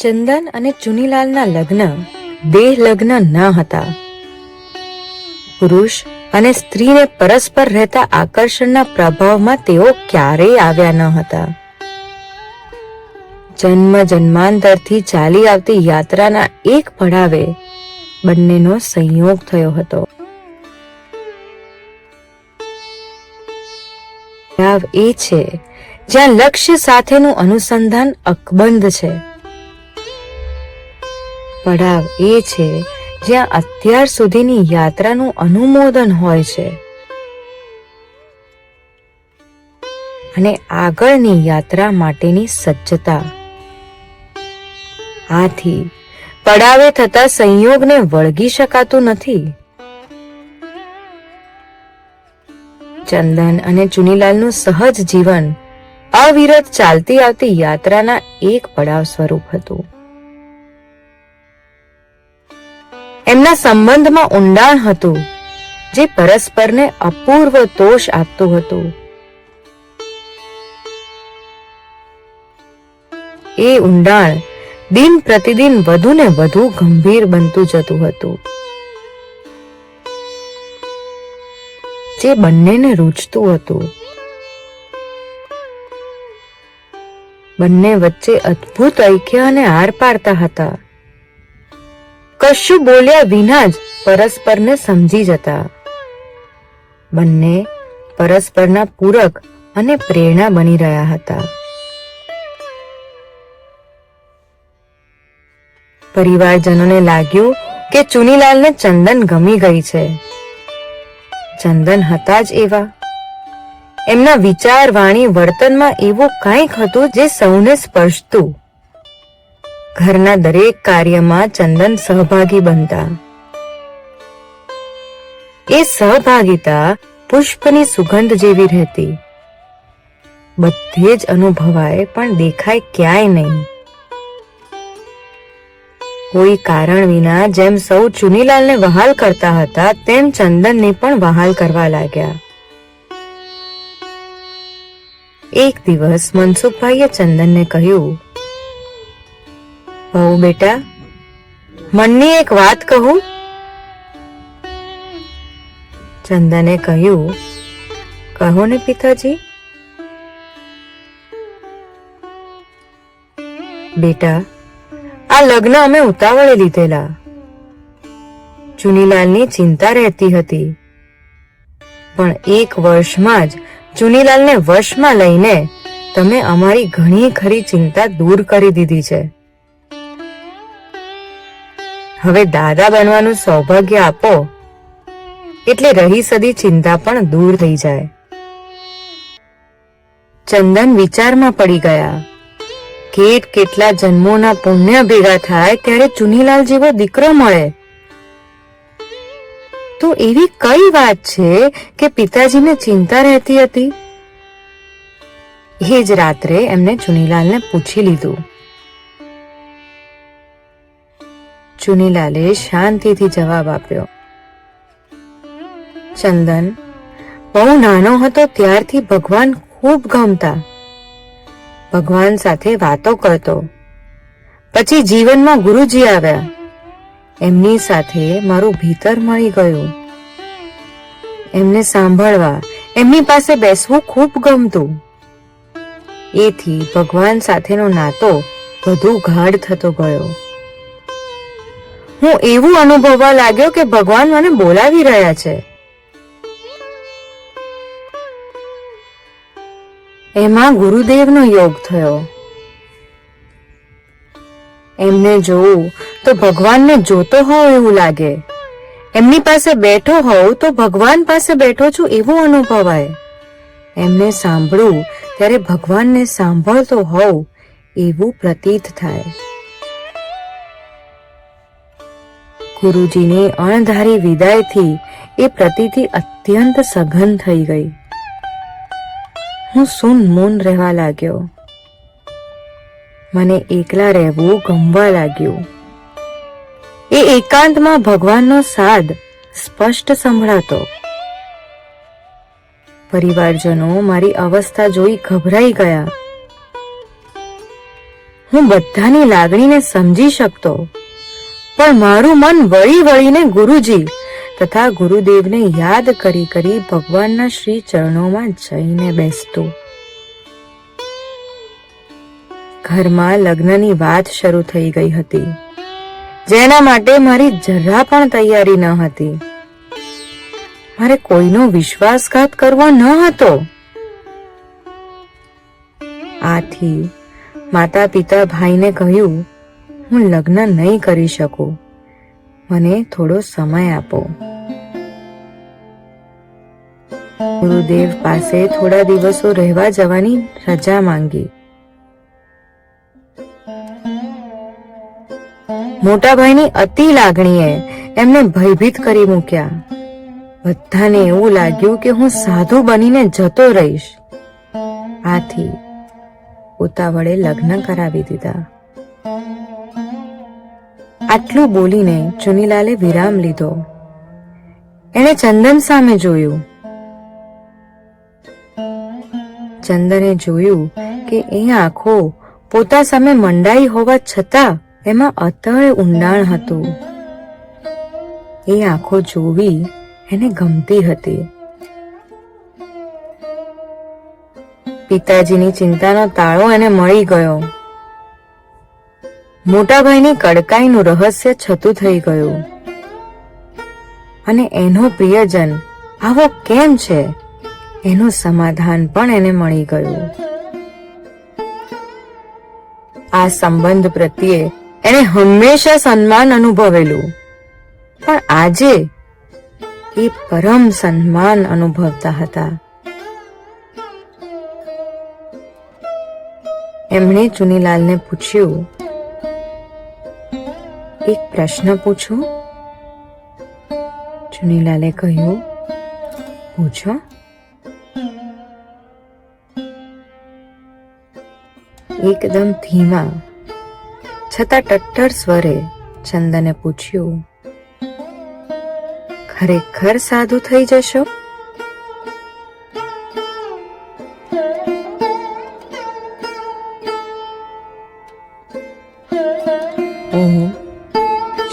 ચંદન અને ચુનીલાલના લગ્ન દેહ લગ્ન ન હતા. પુરુષ અને સ્ત્રીને પરસ્પર રહેતા આકર્ષણના પ્રભાવમાં તેઓ ક્યારેય આવ્યા ન હતા. જન્મ જન્માંતરથી ચાલી આવતી યાત્રાના એક પડાવે બંનેનો સંયોગ થયો હતો. એ છે, જ્યાં લક્ષ્ય સાથેનું અનુસંધાન અકબંધ છે. પડાવ એ છે, જ્યાં અત્યાર સુધીની યાત્રાનું અનુમોદન હોય છે. અને આગળની યાત્રા માટેની સજ્જતા. આથી, પડાવે થતા સંયોગને વળગી શકાતું નથી. ચંદન અને ચુનીલાલનું સહજ જીવન અવિરત ચાલતી આવતી યાત્રાના એક પડાવ સ્વરૂપ હતું. એમના સંબંધમાં ઊંડાણ હતું, જે પરસ્પરને અપૂર્વ તોષ આપતું હતું. એ ઊંડાણ દિન પ્રતિદિન વધુ ને વધુ ગંભીર બનતું જતું હતું. જે બંનેને રૂચતું હતું. બંને વચ્ચે અદ્ભુત ઐક્ય અને આર પાડતા હતા. કશું બોલ્યા વિના જ પરસ્પરને સમજી જતા. બંને પરસ્પરના પૂરક અને પ્રેરણા બની રહ્યા હતા. પરિવારજનોને લાગ્યું કે ચુનીલાલને ચંદન ગમી ગઈ છે. ચંદન હતા જ એવા. એમના વિચાર વાણી વર્તનમાં એવું કંઈક હતું જે સૌને સ્પર્શતું. ઘરના દરેક કાર્યમાં ચંદન સહભાગી બનતા. એ સહભાગિતા પુષ્પની સુગંધ જેવી રહેતી. બધે જ અનુભવાય પણ દેખાય ક્યાંય નહીં. કોઈ કારણ વિના જેમ સૌ ચુનીલાલને વહાલ કરતા હતા, તેમ ચંદનને પણ વહાલ કરવા લાગ્યા. એક દિવસ મનસુખભાઈએ ચંદનને કહ્યું બહુ બેટા. મનની એક વાત કહું? ચંદને કહ્યું, કહો ને પિતાજી. બેટા, આ લગ્ન અમે ઉતાવળે લીધેલા. ચુનીલાલની ચિંતા રહેતી હતી. પણ એક વર્ષમાં જ ચુનીલાલને વશમાં લઈને તમે અમારી ઘણી ખરી ચિંતા દૂર કરી દીધી છે. હવે દાદા બનવાનું સૌભાગ્ય આપો. એટલે રહી સદી ચિંતા પણ દૂર થઈ જાય. ચંદન વિચારમાં પડી ગયા. કેટ કેટલા જન્મોના પુણ્ય ભેગા થાય ત્યારે ચુનીલાલ જેવો દીકરો મળે. તો એવી કઈ વાત છે કે પિતાજીને ચિંતા રહેતી હતી? એ જ રાત્રે એમને ચુનીલાલને પૂછી લીધું. ચુનીલાલે શાંતિથી જવાબ આપ્યો. ચંદન, બહુ નાનો હતો ત્યારથી ભગવાન ખૂબ ગમતા. ભગવાન સાથે વાતો કરતો. પછી જીવનમાં ગુરુજી આવ્યા. એમની સાથે મારું ભીતર મળી ગયું. એમને સાંભળવા એમની પાસે બેસવું ખૂબ ગમતું. એથી ભગવાન સાથેનો નાતો વધુ ગાઢ થતો ગયો. હું એવું અનુભવવા લાગ્યો કે ભગવાન મને બોલાવી રહ્યા છે. એમાં ગુરુદેવનો યોગ થયો. એમને જોઉં તો ભગવાનને જોતો હોવ એવું લાગે. એમની પાસે બેઠો હોઉં તો ભગવાન પાસે બેઠો છું એવું અનુભવાય. એમને સાંભળું ત્યારે ભગવાનને સાંભળતો હોવ એવું પ્રતીત થાય. ગુરુજીની અણધારી વિદાયથી એ પ્રતિથી અત્યંત સઘન થઈ ગઈ. હું સૂન મૌન રહેવા લાગ્યો. મને એકલા રહેવું ગમવા લાગ્યું. એ એકાંતમાં ભગવાનનો સાદ સ્પષ્ટ સંભળાતો. પરિવારજનો મારી અવસ્થા જોઈ ગભરાઈ ગયા. હું બધાની લાગણીને સમજી શકતો. પણ મારું મન વળી વળીને ગુરુજી તથા ગુરુદેવને યાદ કરી કરી ભગવાનના શ્રી ચરણોમાં જઈને બેસતું. ઘરમાં લગ્નની વાત શરૂ થઈ ગઈ હતી. જેના માટે મારી જરા પણ તૈયારી ન હતી. મારે કોઈનો વિશ્વાસઘાત કરવો ન હતો. આથી માતા પિતા ભાઈને કહ્યું હું લગ્ન નહીં કરી શકું. મને થોડો સમય આપો. ગુરુદેવ પાસે થોડા દિવસો રહેવા જવાની રજા માંગી. મોટા ભાઈની અતિ લાગણીએ એમને ભયભીત કરી મૂક્યા. બધાને એવું લાગ્યું કે હું સાધુ બનીને જતો રહીશ. આથી ઉતાવળે લગ્ન કરાવી દીધા. આટલું બોલીને ચુનીલાલે વિરામ લીધો. એણે ચંદન સામે જોયું. ચંદને જોયું કે એ આંખો પોતા સામે મંડાઈ હોવા છતાં એમાં અતળ ઊંડાણ હતું. એ આંખો જોવી એને ગમતી હતી. પિતાજીની ચિંતાનો તાળો એને મળી ગયો. મોટા ભાઈની કડકાઈનું રહસ્ય છતું થઈ ગયું. અને એનો પ્રિયજન આવો કેમ છે? એનું સમાધાન પણ એને મળી ગયું. આ સંબંધ પ્રત્યે એને હંમેશા સન્માન અનુભવેલું. પણ આજે એ પરમ સન્માન અનુભવતા હતા. એમણે ચુનીલાલને પૂછ્યું એક પ્રશ્ન પૂછું? ચુનીલાલે કહ્યું, પૂછો. એકદમ ધીમા, છતાં ટટ્ટર સ્વરે ચંદને પૂછ્યું, ખરેખર સાધુ થઈ જશો?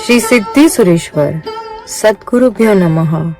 श्री सिद्धि सुरेश्वर सदगुरुभ्यो नमः।